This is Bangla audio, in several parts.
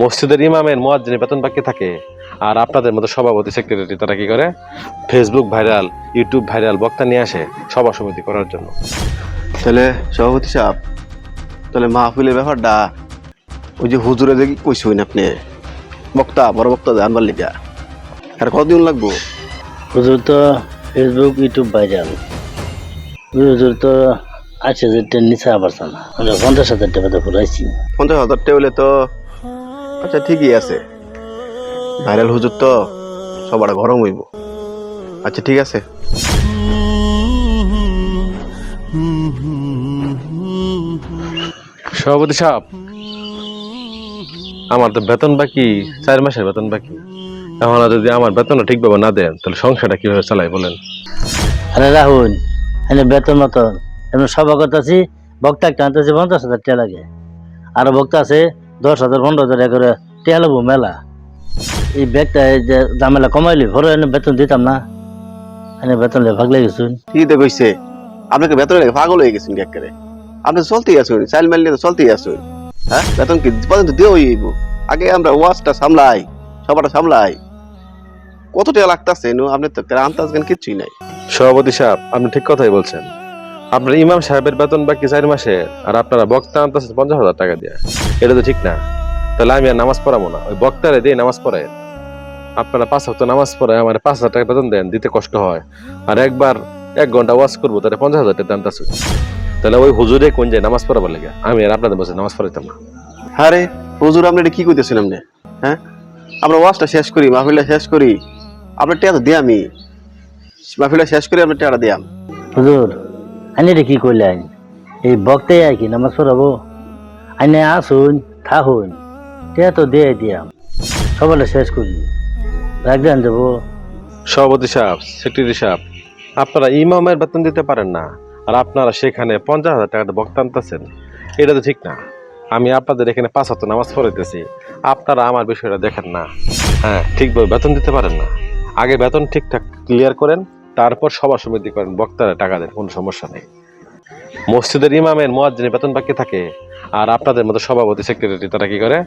মসজিদের ইমামের মোয়াজ্জিনের বেতন বাকি থাকে। আর আপনাদের মতো সভাপতি সেক্রেটারি তারা কি করে? ফেসবুক ভাইরাল ইউটিউব ভাইরাল বক্তা নিয়ে আসে সভা সমিতি করার জন্য। তাহলে সভাপতি সাহেব তাহলে মাহফিলের ব্যাপারটা ওই যে হুজুরে দেখি কইসুন আপনি বক্তা বড় বক্তা জানবার লিগা। আর কতদিন লাগবো? হুজুর তো ফেসবুক ইউটিউব ভাইরাল হুজুর তো আছে যে ট্রেন নিচে আবার না আমরা পঞ্চাশ হাজার টাকা তো ঘুরাইছি। পঞ্চাশ হাজার টেবিলে তো আচ্ছা ঠিকই আছে। ভাইরাল হুজুর তো সবার গরম হইব। আচ্ছা ঠিক আছে। সভাপতি সাহেব আমার তো বেতন বাকি চার মাসের বেতন বাকি। এখন যদি আমার বেতনটা ঠিকভাবে না দেন তাহলে সংসারটা কীভাবে চালাই বলেন? আরে রাহুল এনে বেতন মতন। এমন সভা করতেছি বক্তা একটা আনতেছি পঞ্চাশ হাজার টাকা লাগে। আর বক্তা আছে দশ হাজার পনেরো হাজার করে টেয়া মেলা। এই ব্যাগটা এই যে দামেলা কমাইলি ভরে এনে বেতন দিতাম না। এনে বেতন লে ভাগ লেগেছুন ঠিকই তো কইছে। আপনাকে বেতন লেগে পাগল হয়ে গেছেন কি করে আপনি চলতেই আসুন চাইল মাইল নিয়ে তো চলতেই আসুন হ্যাঁ? বেতন কি পর্যন্ত দিয়ে হইব? আগে আমরা ওয়াজটা সামলাই সবারটা সামলাই। কত টাকা লাগতেছে নু? আপনি তো আন্তাজ জ্ঞান কিচ্ছুই নাই। সভাপতি সাহেব আপনি ঠিক কথাই বলছেন। আপনার ইমাম সাহেবের বেতন বাকি চার মাসে আর আপনারা বক্তা আনতেছেন পঞ্চাশ হাজার টাকা দিয়ে। এটা তো ঠিক না। তাহলে আমি আর নামাজ পড়াবো না। ওই বক্তারে দিয়ে নামাজ পড়ায়। আপনারা পাঁচ হপ্তাহ নামাজ পড়ায় আমার পাঁচ হাজার টাকা বেতন দেন দিতে কষ্ট হয়। আর একবার এক ঘণ্টা ওয়াজ করব তাহলে পঞ্চাশ হাজার টাকা আনতেছে তাহলে ওই হুজুরে কোন যায় নামাজ পড়াবার লাগে? আমি আর আপনাদের বসে নামাজ পড়াইতাম না। হ্যাঁ রে হুজুর আপনি এটা কি কইতেছেন আপনি? হ্যাঁ? আমরা ওয়াজটা শেষ করি মাহফিলটা শেষ করি। আপনার টাকা তো দিয়ে আমি মাহফিলটা শেষ করি আপনার টাকাটা দিয়াম। হুজুর আইনে এটা কি করলেন এই বক্তে আর কি, নামাজ পড়াবো? আইনে আসুন, থাকুন। টিয়া তো দিয়ে দিয়াম। সবাই শেষ করি। রাখবেন যাব সভাপতি সাহেব, সেক্রেটারি সাহেব, আপনারা ইমামের বেতন দিতে পারেন না, আর আপনারা সেখানে পঞ্চাশ হাজার টাকা বক্তা আনতেছেন। এটা তো ঠিক না। আমি আপনাদের এখানে পাঁচ হাত নামাজ পড়াইতেছি। আপনারা আমার বিষয়টা দেখেন না। হ্যাঁ ঠিকভাবে বেতন দিতে পারেন না। আগে বেতন ঠিকঠাক ক্লিয়ার করেন তারপর সভা সমিতি করেন। বক্তারা টাকা দেন, কোনো সমস্যা নেই। মসজিদের ইমামের মোয়াজ্জিনের বেতন বাকি থাকে। আর আপনাদের মতো সভাপতি সেক্রেটারি তারা কি করে?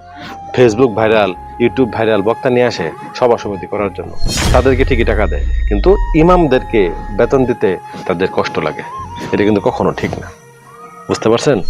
ফেসবুক ভাইরাল ইউটিউব ভাইরাল বক্তা নিয়ে আসে সভা সমিতি করার জন্য। তাদেরকে ঠিকই টাকা দেয়। কিন্তু ইমামদেরকে বেতন দিতে তাদের কষ্ট লাগে। এটা কিন্তু কখনো ঠিক না। বুঝতে পারছেন?